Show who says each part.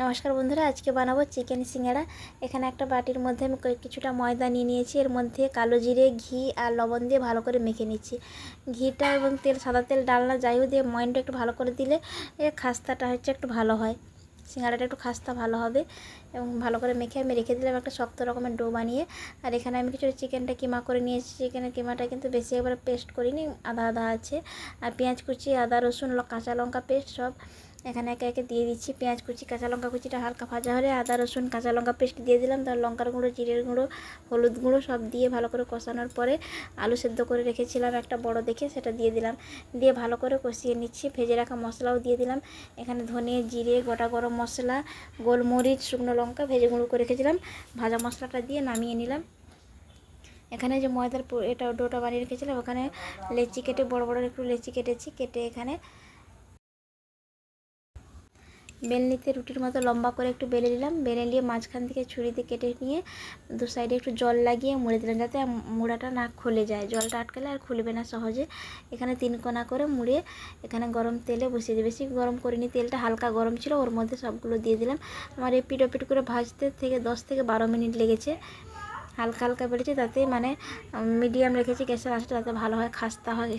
Speaker 1: নমস্কার বন্ধুরা, আজকে বানাবো চিকেন সিঙ্গাড়া। এখানে একটা বাটির মধ্যে আমি কিছুটা ময়দা নিয়ে নিয়েছি। এর মধ্যে কালো জিরে, ঘি আর লবণ দিয়ে ভালো করে মেখে নিচ্ছি। ঘিটা এবং তেল, সাদা তেল, ডালনা যাই হোক দিয়ে ময়নটা একটু ভালো করে দিলে খাস্তাটা হচ্ছে একটু ভালো হয়। সিঙ্গাড়াটা একটু খাস্তা ভালো হবে এবং ভালো করে মেখে আমি রেখে দিলাম একটা শক্ত রকমের ডো বানিয়ে। আর এখানে আমি কিছু চিকেনটা কিমা করে নিয়েছি। চিকেনের কিমাটা কিন্তু বেশি এবার পেস্ট করিনি, আদা আদা আছে। আর পেঁয়াজ কুচি, আদা, রসুন কাঁচা লঙ্কা পেস্ট সব এখানে একে একে দিয়ে দিচ্ছি পেঁয়াজ কুচি, কাঁচা লঙ্কা কুচিটা হালকা ভাজা হলে আদা, রসুন, কাঁচা লঙ্কা পেস্ট দিয়ে দিলাম। তার লঙ্কার গুঁড়ো, জিরের গুঁড়ো, হলুদ গুঁড়ো সব দিয়ে ভালো করে কষানোর পরে আলু সেদ্ধ করে রেখেছিলাম একটা বড় দেখে, সেটা দিয়ে দিলাম। দিয়ে ভালো করে কষিয়ে নিচ্ছি, ভেজে রাখা মশলাও দিয়ে দিলাম। এখানে ধনে, জিরে, গোটা গরম মশলা, গোলমরিচ, শুকনো লঙ্কা ভেজে গুঁড়ো করে রেখেছিলাম। ভাজা মশলাটা দিয়ে নামিয়ে নিলাম। এখানে যে ময়দার এটা ডোটা বানিয়ে রেখেছিলাম, ওখানে লেচি কেটে, বড় বড় একটু লেচি কেটেছি, কেটে এখানে বেলনিতে রুটির মতো লম্বা করে একটু বেলে নিলাম। বেলে নিয়ে মাঝখান থেকে ছুরিতে কেটে নিয়ে দু সাইডে একটু জল লাগিয়ে মুড়ে দিলাম যাতে মুড়াটা না খুলে যায়। জলটা আটকালে আর খুলবে না সহজে। এখানে তিন কোনা করে মুড়ে এখানে গরম তেলে বসিয়ে দিই। বেশি গরম করিনি, তেলটা হালকা গরম ছিল, ওর মধ্যে সবগুলো দিয়ে দিলাম। আমার এপিট ওপিট করে ভাজতে থেকে দশ থেকে বারো মিনিট লেগেছে। হালকা হালকা বেড়েছে তাতে মানে মিডিয়াম রেখেছি, গ্যাসের আঁচটা যাতে ভালো হয়, খাস্তা হয়।